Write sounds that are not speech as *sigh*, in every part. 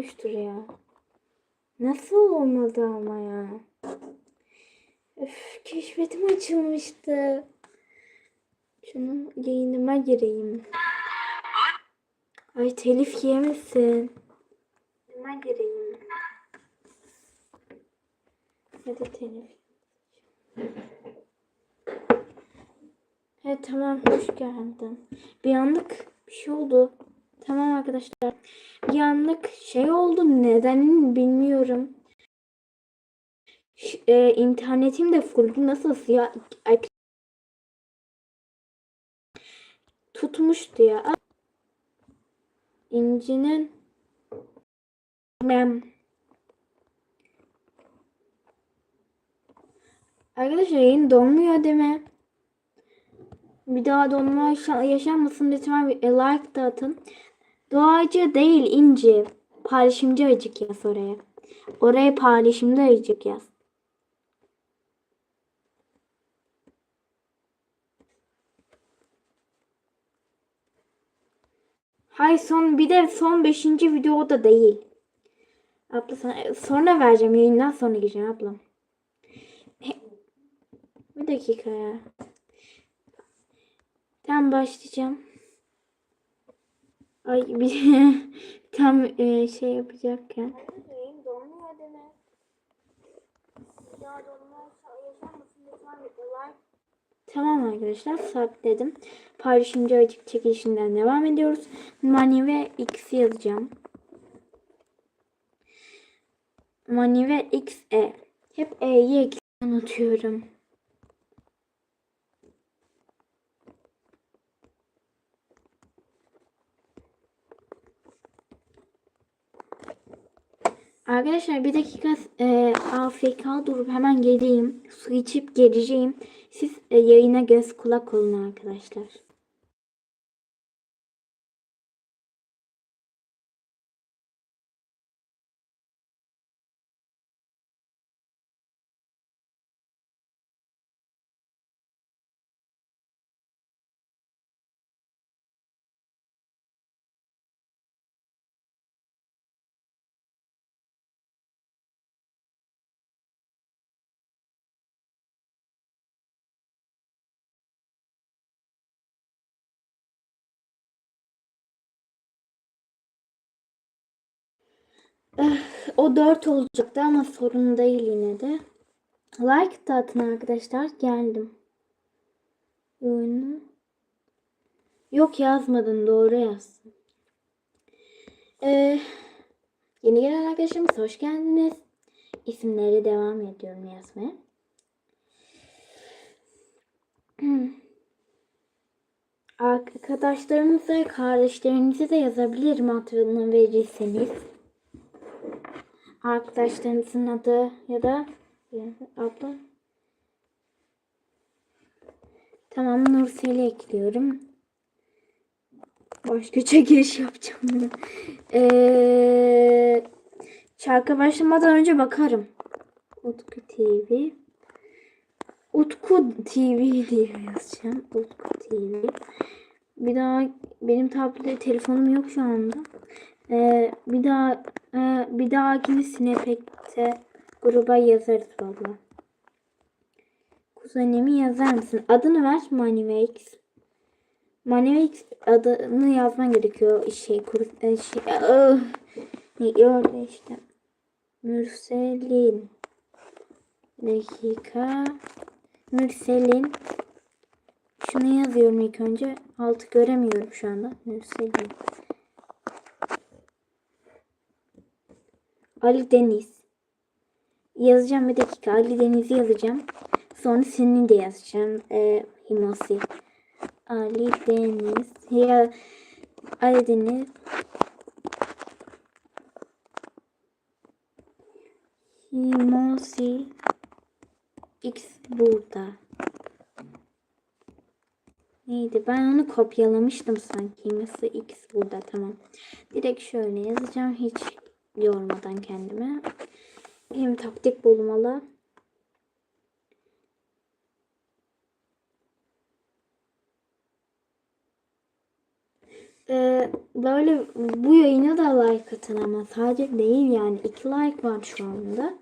olmuştur ya. Nasıl olmadı ama ya? Öf, keşfetim açılmıştı. Şunu yayınıma gireyim. Ay telif yemesin. Yayınıma gireyim. Hadi telif. Evet tamam hoş geldin. Bir anlık bir şey oldu. Tamam arkadaşlar. Bir anlık şey oldu. Nedenini bilmiyorum. Ş- e, internetim de full. Nasıl ya? Ay, tutmuştu ya. İncinin ben Arkadaşlar yayın donmuyor değil? Bir daha donma yaşa- yaşanmasın lütfen bir like da atın. Doğacı değil inci. Paylaşımcı ayıcık yaz oraya. Oraya paylaşımcı ayıcık yaz. Hay son bir de son 5. videoda değil. Abla sana sonra vereceğim yayından sonra gireceğim ablam. Bir dakika ya. Tam başlayacağım. Ay bir *laughs* tam e, şey yapacakken. Tamam arkadaşlar sabitledim. Paylaşımcı açık çekilişinden devam ediyoruz. Money ve X yazacağım. Money ve XE. Hep E'yi unutuyorum. Arkadaşlar bir dakika e, AFK durup hemen geleyim. Su içip geleceğim. Siz e, yayına göz kulak olun arkadaşlar. O 4 olacaktı ama sorun değil yine de. Like da atın arkadaşlar. Geldim. Oyunu. Yok yazmadın. Doğru yazdın. Ee, yeni gelen arkadaşlarımız hoş geldiniz. İsimleri devam ediyorum yazmaya. *clears throat* Arkadaşlarınıza, kardeşlerinize de yazabilirim adını verirseniz arkadaşlarınızın adı ya da abla. Tamam Nursel'i ekliyorum. Başka çekiliş yapacağım. bunu. *laughs* Ee, şarkı başlamadan önce bakarım. Utku TV. Utku TV diye yazacağım. Utku TV. Bir daha benim tablet telefonum yok şu anda. Ee, bir daha e, bir dahakini Snapchat'te gruba yazarız valla. Kuzenimi yazar mısın? Adını ver Manivex. Manivex adını yazman gerekiyor. Şey, kur, e, şey, ıh. ne orada işte. Mürselin. Dakika. Mürselin. Şunu yazıyorum ilk önce. Altı göremiyorum şu anda. Mürselin. Ali Deniz. Yazacağım bir dakika. Ali Deniz'i yazacağım. Sonra senin de yazacağım. Ee, Himasi. Ali Deniz. Ya, Ali Deniz. Himasi. X burada. Neydi? Ben onu kopyalamıştım sanki. Himasi X burada. Tamam. Direkt şöyle yazacağım. Hiç yormadan kendime. Hem taktik bulmalı. Ee, böyle bu yayına da like atın ama sadece değil yani. iki like var şu anda.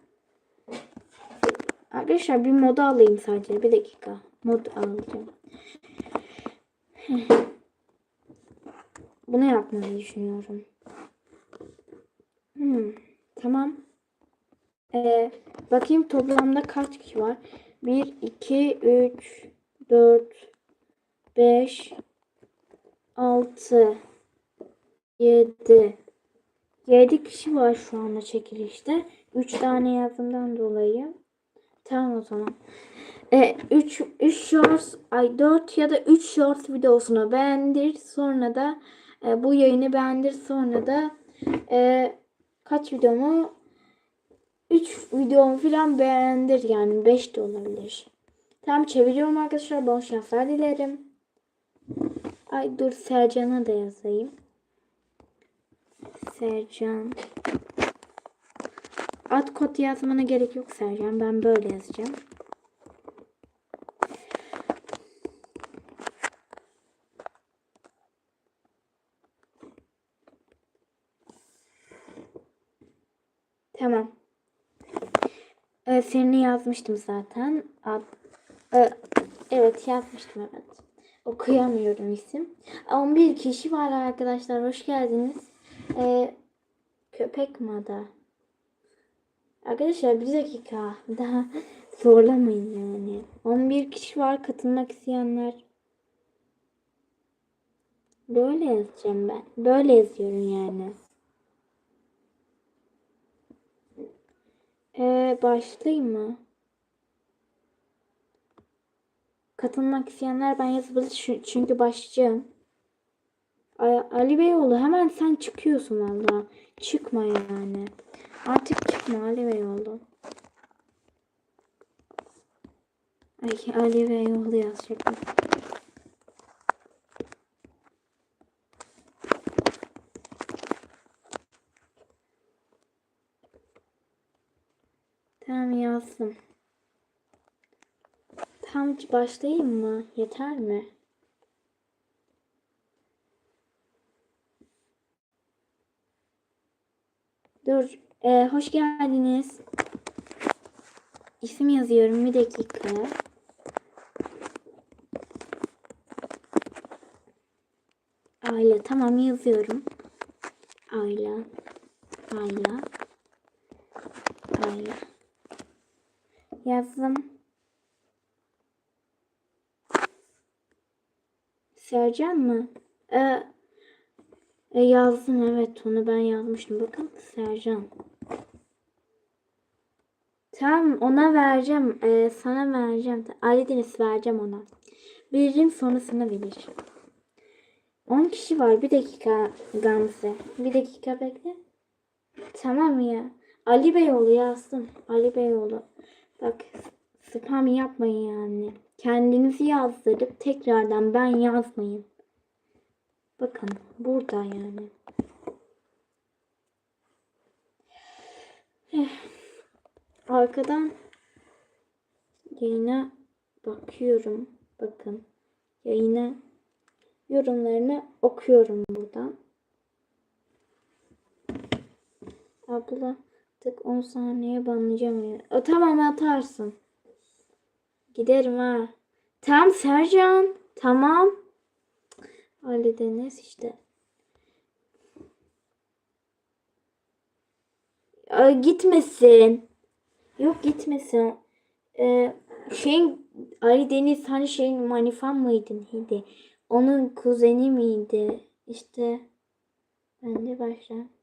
Arkadaşlar bir moda alayım sadece. Bir dakika. Mod alacağım. Bunu yapmayı düşünüyorum. Hmm, tamam. Ee, bakayım toplamda kaç kişi var? 1, 2, 3, 4, 5, 6, 7. 7 kişi var şu anda çekilişte. 3 tane yazdığımdan dolayı. Tamam o zaman. 3 3 shorts ay 4 ya da 3 shorts videosunu beğendir. Sonra da e, bu yayını beğendir. Sonra da e, kaç videomu 3 videomu falan beğendir yani 5 de olabilir. Tamam çeviriyorum arkadaşlar. Bol şanslar dilerim. Ay dur Sercan'a da yazayım. Sercan. Ad kod yazmana gerek yok Sercan. Ben böyle yazacağım. Tamam. Seni yazmıştım zaten. Ad, Ee, evet yazmıştım evet. Okuyamıyorum isim. 11 kişi var arkadaşlar. Hoş geldiniz. Ee, köpek mi adı? Arkadaşlar bir dakika. Daha zorlamayın yani. 11 kişi var katılmak isteyenler. Böyle yazacağım ben. Böyle yazıyorum yani. Ee, başlayayım mı? Katılmak isteyenler ben yazabilir Çü- çünkü başlayacağım. Ay- Ali Beyoğlu hemen sen çıkıyorsun valla. Çıkma yani. Artık çıkma Ali Beyoğlu. Ay Ali Beyoğlu yazacak. Tamam yazdım. Tam başlayayım mı? Yeter mi? Dur. Ee, hoş geldiniz. İsim yazıyorum. Bir dakika. Ayla. Tamam yazıyorum. Ayla. Ayla. Ayla. Yazdım. Sercan mı? Ee, e, yazdım evet onu ben yazmıştım. Bakın Sercan. Tamam ona vereceğim. Ee, sana vereceğim. Ali Deniz vereceğim ona. Veririm sonrasını verir. 10 kişi var. Bir dakika Gamze. Bir dakika bekle. Tamam ya. Ali Beyoğlu yazdım. Ali Beyoğlu. Bak spam yapmayın yani. Kendinizi yazdırıp tekrardan ben yazmayın. Bakın burada yani. Eh, Arkadan yayına bakıyorum. Bakın yayına yorumlarını okuyorum buradan. Abla tık 10 saniye banlayacağım ya. O, tamam atarsın. Giderim ha. Tamam Sercan. Tamam. Ali Deniz işte. Aa, gitmesin. Yok gitmesin. Ee, şeyin Ali Deniz hani şeyin manifan mıydı neydi? Onun kuzeni miydi? İşte ben de başla.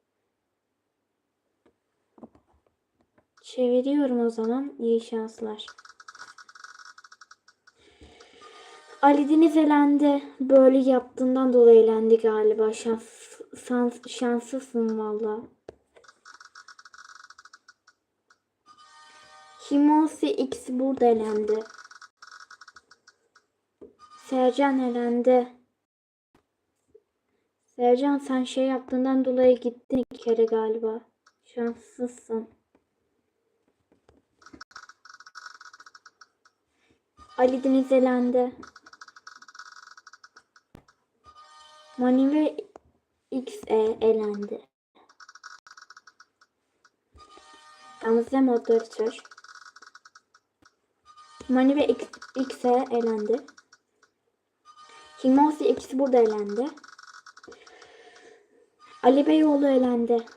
Çeviriyorum o zaman. İyi şanslar. Ali Deniz elendi. Böyle yaptığından dolayı elendi galiba. Şans, şans, şanslısın valla. Himosi X burada elendi. Sercan elendi. Sercan sen şey yaptığından dolayı gittin iki kere galiba. Şanslısın. Ali Deniz elendi. Mani ve XE elendi. Gamze moderatör. Mani ve XE elendi. Himosi ikisi burada elendi. Ali Beyoğlu elendi.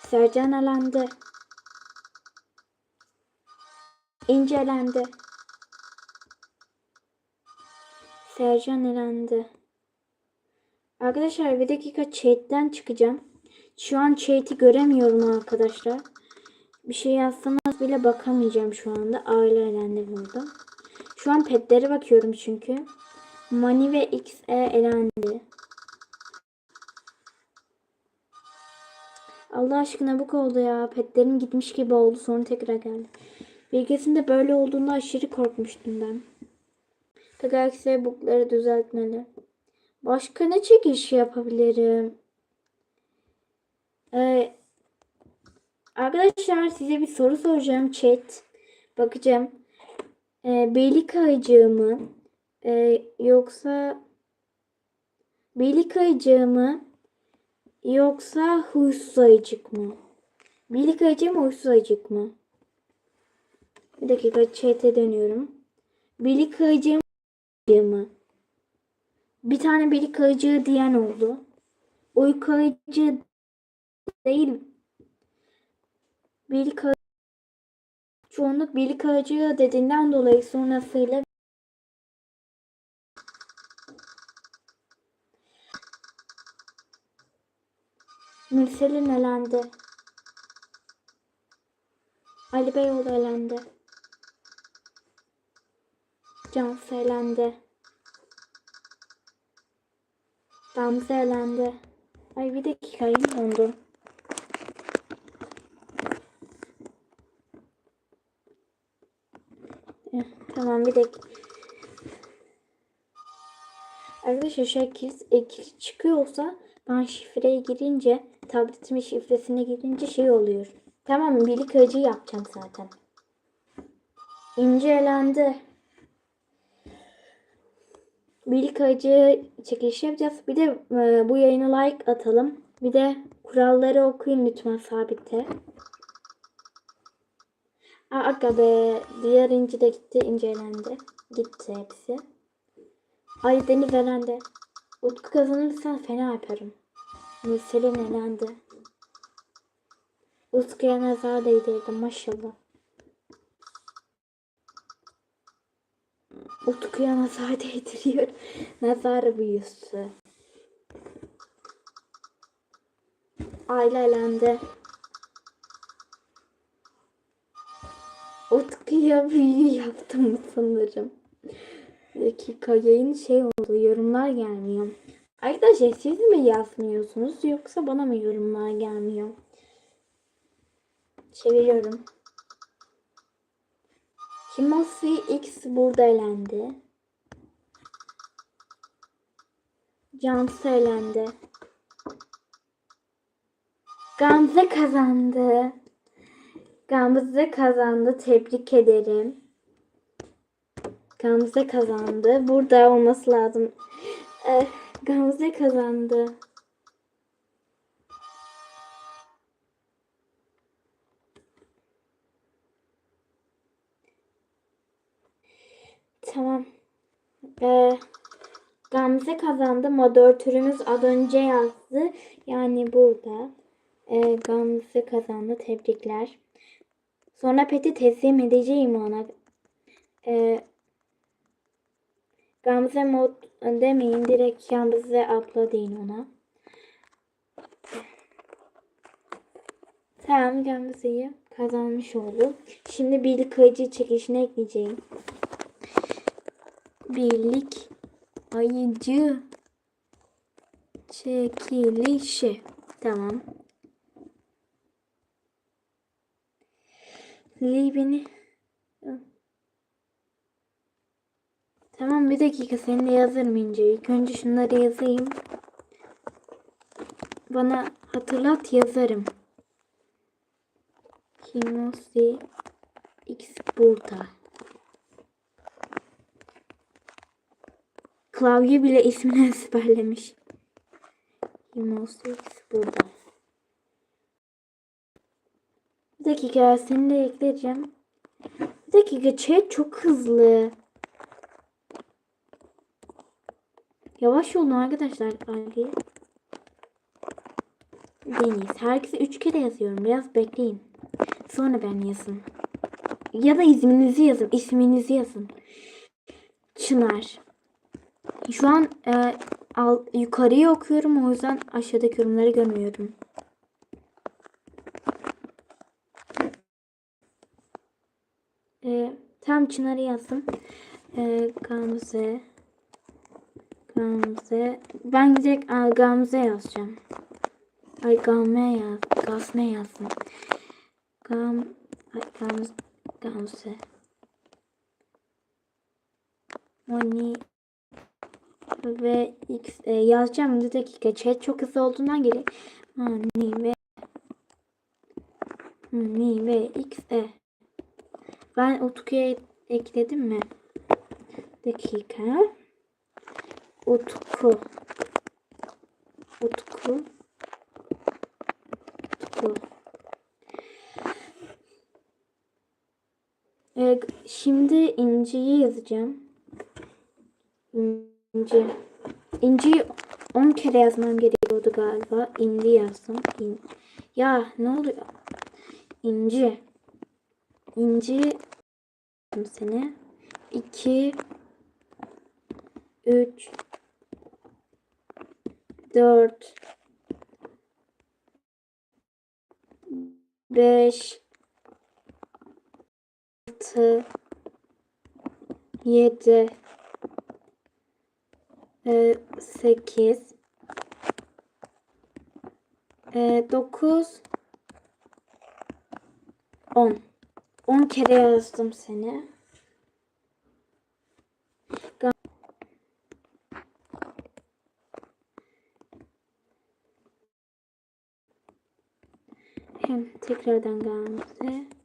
Sercan elendi. İnce elendi. Sercan elendi. Arkadaşlar bir dakika chatten çıkacağım. Şu an chat'i göremiyorum arkadaşlar. Bir şey yazsanız bile bakamayacağım şu anda. Aile elendi burada. Şu an petlere bakıyorum çünkü. Mani ve XE elendi. Allah aşkına bu oldu ya. Petlerim gitmiş gibi oldu. Sonra tekrar geldi. Bilgisinde böyle olduğunda aşırı korkmuştum ben. Galaxy bookları düzeltmeli. Başka ne çekiş yapabilirim? Ee, arkadaşlar size bir soru soracağım chat. Bakacağım. Ee, beylik ayıcığı mı? Ee, yoksa beylik ayıcığı mı? Yoksa huysuz ayıcık mı? Birlik ayıcık mı huysuz ayıcık mı? Bir dakika chat'e dönüyorum. Birlik ayıcığı mı? Bir tane birlik ayıcığı diyen oldu. Uyku ayıcığı değil. Ayıcığı çoğunluk birlik ayıcığı dediğinden dolayı sonrasıyla Mürsel'in elendi. Ali Beyoğlu elendi. Cansu elendi. Gamze elendi. Ay bir dakika yine dondu. Eh, Tamam bir dakika. Arkadaşlar şekil ekil çıkıyorsa ben şifreye girince tabletimin şifresine girince şey oluyor. Tamam birlik acı yapacağım zaten. İnce elendi. Birlik acı çekiliş yapacağız. Bir de e, bu yayına like atalım. Bir de kuralları okuyun lütfen sabitte. Aa, aga. Diğer inci de gitti. ince elendi. Gitti hepsi. Ay Deniz elendi. Utku kazanırsan fena yaparım. Müselin elendi. Utku'ya nazar değdirdim maşallah. Utku'ya nazar değdiriyor. *laughs* Nazar büyüsü. Aile elendi. Utku'ya büyü yaptım sanırım. Bir dakika yayın şey oldu. Yorumlar gelmiyor. Arkadaşlar siz mi yazmıyorsunuz yoksa bana mı yorumlar gelmiyor? Çeviriyorum. Himosi X burada elendi. Cansu elendi. Gamze kazandı. Gamze kazandı. Tebrik ederim. Gamze kazandı. Burada olması lazım. Eh, Gamze kazandı. Gamze kazandı. Moderatörümüz az önce yazdı. Yani burada. Ee, Gamze kazandı. Tebrikler. Sonra peti teslim edeceğim ona. Ee, Gamze mod demeyin. Direkt Gamze abla deyin ona. Tamam Gamze'yi kazanmış oldu. Şimdi birlik ayıcı çekişine ekleyeceğim. Birlik ayıcı çekilişi. Tamam. Libini Tamam bir dakika seninle yazarım ince. İlk önce şunları yazayım. Bana hatırlat yazarım. Himosi X burada. Klavye bile ismini *laughs* ezberlemiş. 28 burada. Bir dakika seni de ekleyeceğim. Bir dakika chat çok hızlı. Yavaş olun arkadaşlar. Ali. Deniz. Herkese üç kere yazıyorum. Biraz bekleyin. Sonra ben yazın. Ya da isminizi yazın. İsminizi yazın. Çınar. Şu an e, al, yukarıya okuyorum. O yüzden aşağıdaki yorumları görmüyorum. E, tam Çınar'ı yazdım. E, Gamze. Gamze. Ben direkt a, Gamze yazacağım. Ay Gamme yaz. Gasme yazdım. Gam. Ay Gamze. Gamze. Moni ve X e, yazacağım bir dakika. Chat çok hızlı olduğundan geliyor. Moni ve Moni ve X e. Ben Utku'ya ekledim mi? Dakika. Utku. Utku. Utku. Ee, şimdi İnci'yi yazacağım. İnci. İnci'yi 10 kere yazmam gerekiyordu galiba. İnci yazdım. İn. Ya ne oluyor? İnci. İnci seni. 2 3 4 5 6 7 8 9 10 10 kere yazdım seni. Hem tekrardan Gamze.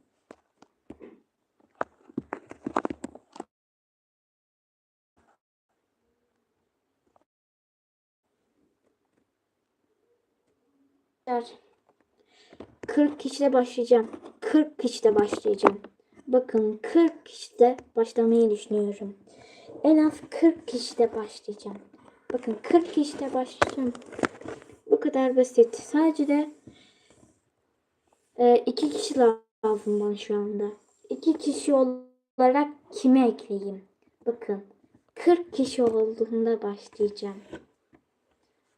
Arkadaşlar, 40 kişide başlayacağım. 40 kişide başlayacağım. Bakın 40 kişide başlamayı düşünüyorum. En az 40 kişide başlayacağım. Bakın 40 kişide başlayacağım. Bu kadar basit. Sadece de e, iki kişi lazım bana şu anda. İki kişi olarak kime ekleyeyim? Bakın 40 kişi olduğunda başlayacağım.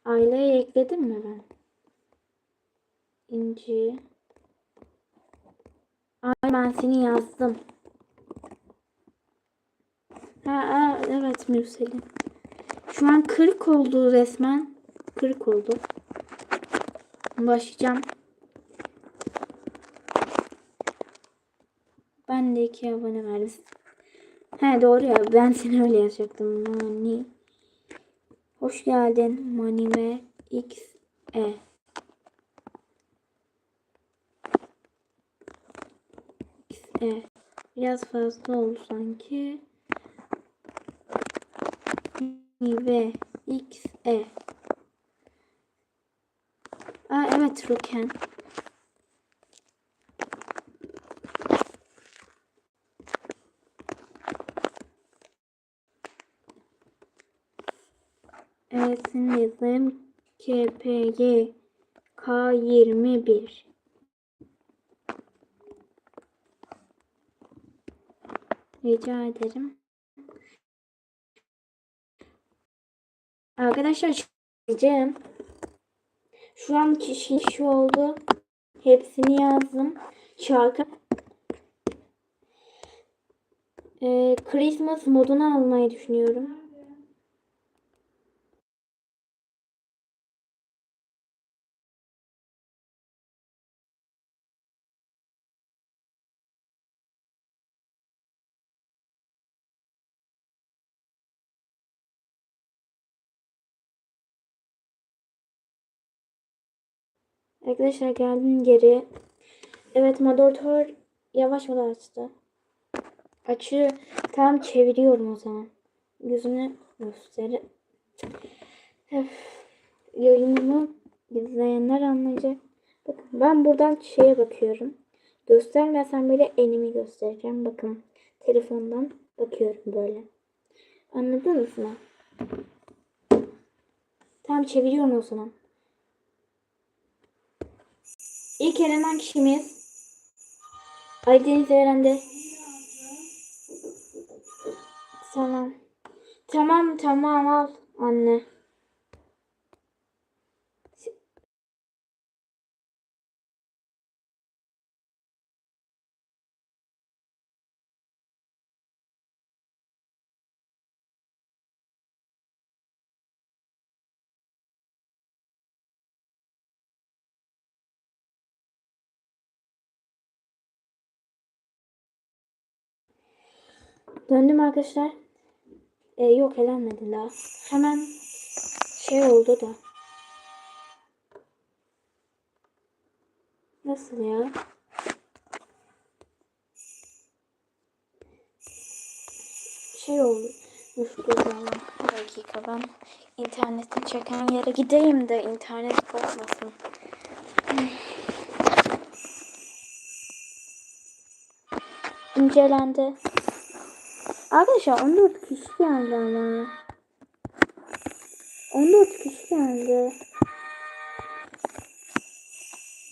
Aileyi ekledim mi ben? İnci. Ay ben seni yazdım. Ha, ha evet Mürsel'in. Şu an 40 oldu resmen. 40 oldu. Başlayacağım. Ben de iki abone verdim. He doğru ya ben seni öyle yazacaktım. Mani. Hoş geldin Mani ve X E. X E. Biraz fazla oldu sanki. Ve X E. Aa evet Ruken. Evet şimdi yazayım. KPY K21 Rica ederim. Arkadaşlar diyeceğim. Şu an kişi kişi oldu. Hepsini yazdım. Şarkı. Ee, Christmas modunu almayı düşünüyorum. Arkadaşlar geldim geri. Evet moderatör yavaş moda açtı. Açıyor. Tamam çeviriyorum o zaman. Gözünü gösteri. Yayınımı izleyenler anlayacak. Bakın ben buradan şeye bakıyorum. Göstermesem bile elimi göstereceğim. Bakın telefondan bakıyorum böyle. Anladınız mı? Tamam çeviriyorum o zaman. İlk elenen kişimiz Ali Deniz Eren'de. Tamam. Tamam tamam al anne. Döndüm arkadaşlar. Ee, yok elenmedi daha. Hemen şey oldu da. Nasıl ya? Şey olmuş zaman. Bir dakika ben internetin çeken yere gideyim de internet bozmasın. İncelendi. Arkadaşlar 14 kişi geldi ama. 14 kişi geldi.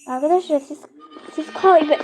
Arkadaşlar siz siz kaybe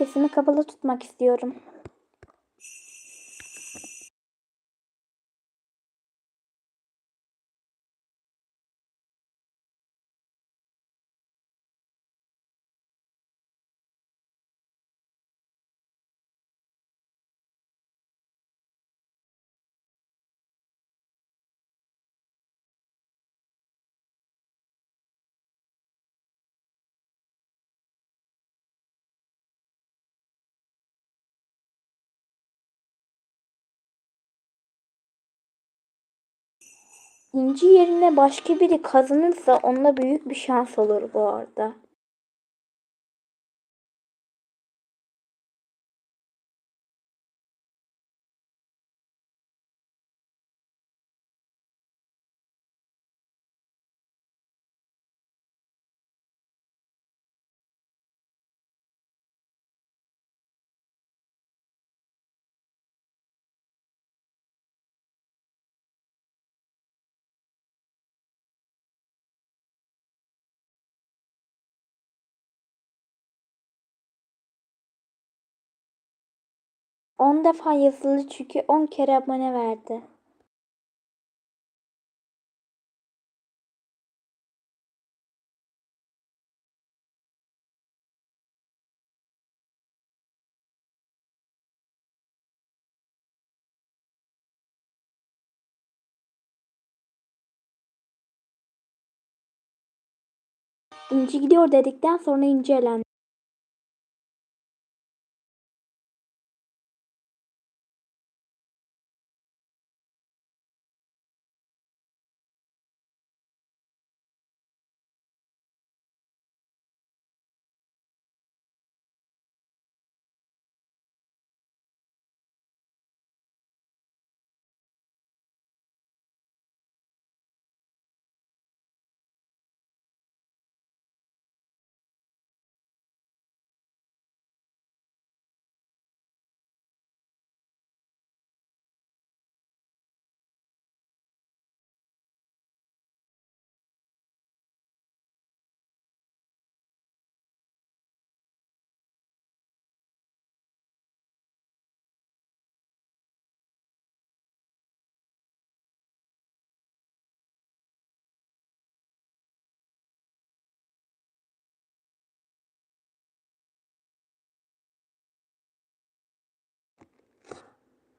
Sesimi kapalı tutmak istiyorum. İnci yerine başka biri kazanırsa onunla büyük bir şans olur bu arada. On defa yazılı çünkü on kere abone verdi. İnci gidiyor dedikten sonra İnci elendi.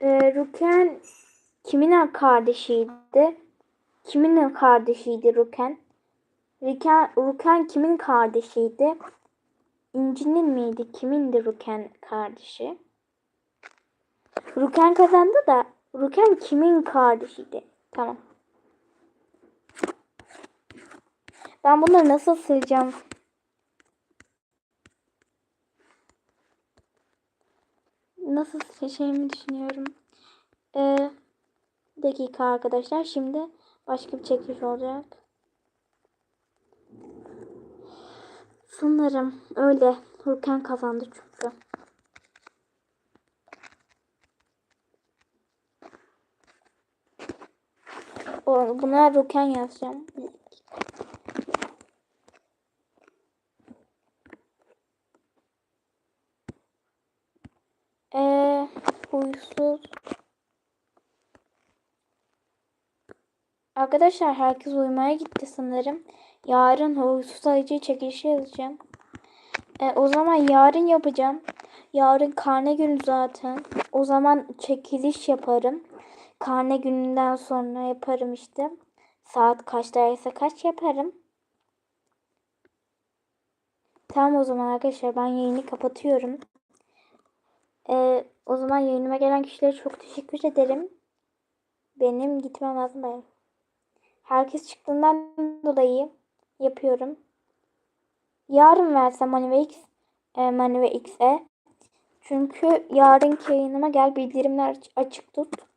Ee, Ruken kimin kardeşiydi? Kimin kardeşiydi Ruken? Ruken, Ruken kimin kardeşiydi? İnci'nin miydi? Kimindi Ruken kardeşi? Ruken kazandı da Ruken kimin kardeşiydi? Tamam. Ben bunları nasıl sileceğim? Nasıl sileceğimi düşünüyorum. Ee, dakika arkadaşlar. Şimdi başka bir çekiliş olacak. Sanırım öyle. Hurken kazandı çünkü. Buna Ruken yazacağım. Huysuz. Arkadaşlar herkes uyumaya gitti sanırım. Yarın huysuz ayıcı çekilişi yazacağım. E, o zaman yarın yapacağım. Yarın karne günü zaten. O zaman çekiliş yaparım. Karne gününden sonra yaparım işte. Saat kaçtaysa kaç yaparım. Tamam o zaman arkadaşlar ben yayını kapatıyorum. Ee, o zaman yayınıma gelen kişilere çok teşekkür ederim. Benim gitmem lazım bayağı. Herkes çıktığından dolayı yapıyorum. Yarın versem Manive X, e, Manive X'e. Çünkü yarınki yayınıma gel bildirimler aç- açık tut.